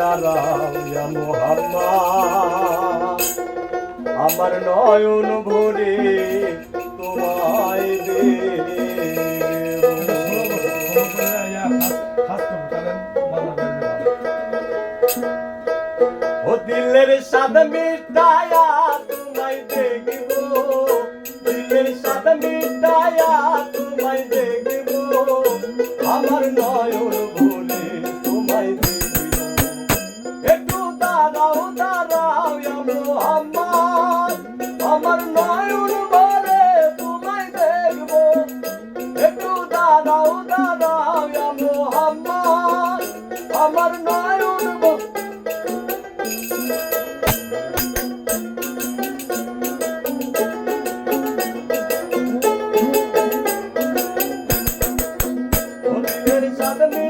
দাঁড়াও আমার নয়ন ভরে তোমায় দিলের সাদ মিটায়া তোমায় দেখব। দিলের সাদ মিটায়া Sabe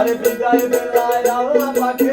আর বিদায় বেলায় আল্লাহ পাখে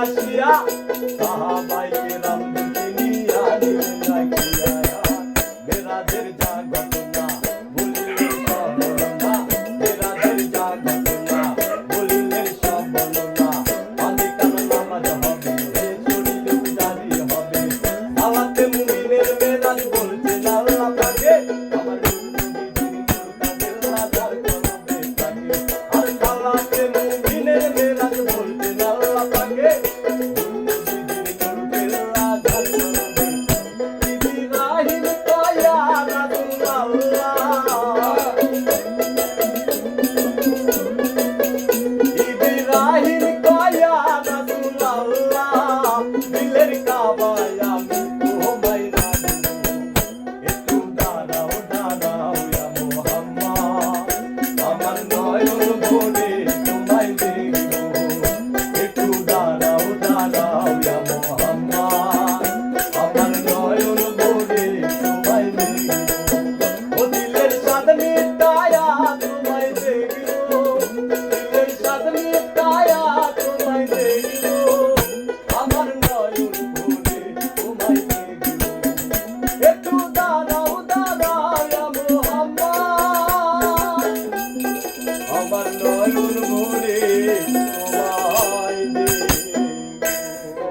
আসিয়া সাহাবাই Oh Bahia.